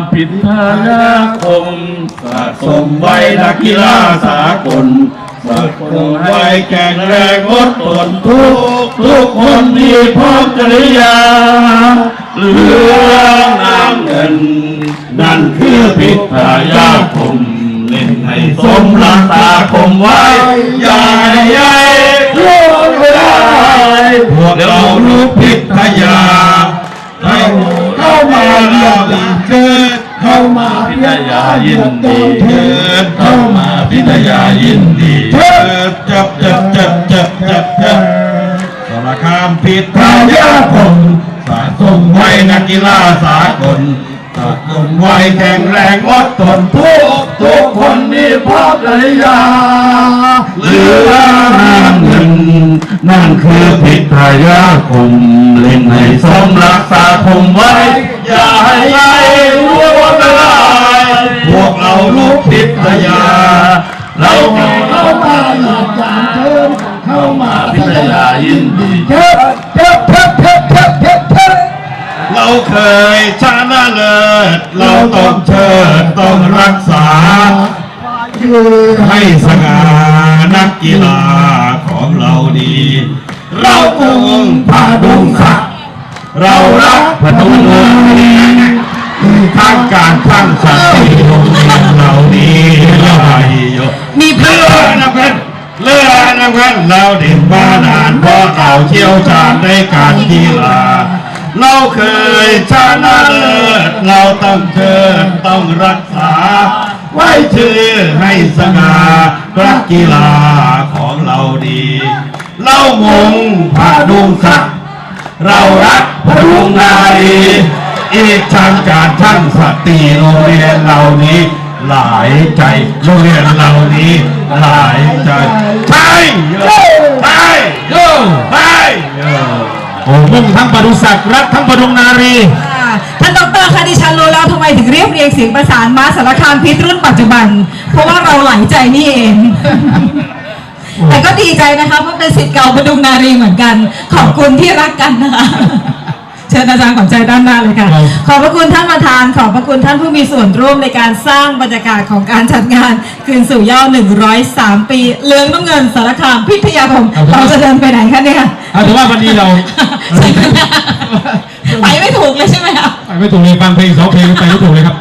ามพิทยาคมสะสมไว้นักกีฬาสากลสะสมไว้แข็งแรงอดทนทุกทุกคนมีพร้อมจริยาเหลืองน้ำเงิน นั่นคือพิดทายาคมเล่นให้สมรักตาคมไว้ พิทยายินดีเกิดเข้ามาพิทยายินดีเกิดจับจับจับจับจับจับสารคามพิทยาคมสะสมไว้นักกีฬาสากลสะสมไว้แข็งแรงอดทนทุกทุกคนมีพร้อมระยาเหลือน้ำเงินนั่นคือพิทยาคมเล่นให้สมรักษาคมไว้ อย่าให้ ลูกพิทยา เราเข้ามาหลับจานเชิญเข้ามาพิทยายินดีเชิญเชิญเชิญเชิญเชิญเชิญเชิญเราเคยชนะเลิศเราต้องเชิดต้องรักษา ให้สง่านักกีฬาของเราดี เราคงพาดุงศักดิ์เรารักพนุน นะเพื่อนเราเด่นมานานเพราะเราเชี่ยวชาญในการกีฬาเราเคยชนะเลิศเราต้องเชิญต้องรักษา ไว้ชื่อให้สง่ารักกีฬาของเราดี เรามงพาดุงศักดิ์เรารักพดุงนารีอีกทางการช่างสตรีโรงเรียนเหล่านี้ หลายใจโรงเรียนเหล่านี้หลายใจใช่ใช่โยใช่โยโอ้มุ่งทั้งปรุศักดิ์รักทั้งปรุงนารีท่านดอกเตอรคะดิฉันรู้แล้วทำไมถึงเรียบเรียงเสียงประสานมาสารคามพิษรุ่นปัจจุบัน เพราะว่าเราหลายใจนี่เองแต่ก็ดีใจนะคะเพราะเป็นสิทธิ์เก่าประดุงนารีเหมือนกัน ขอบคุณที่รักกันนะคะ เชิญอาจารย์ขอบใจด้านหน้าเลยค่ะครับขอบพระคุณท่านประธาน ขอบพระคุณท่านผู้มีส่วนร่วมในการสร้างบรรยากาศของการจัดงาน คืนสู่เย้า103 ปีเหลืองน้ำเงินสารคามพิทยาคมเราจะเดินไปไหนคะเนี่ยเอาถือว่าวันนี้เราใช่ไหมไปไม่ถูกเลยใช่ไหมคะไปไม่ถูกเลยฟังเพลงสองเพลงไปไม่ถูกเลยครับ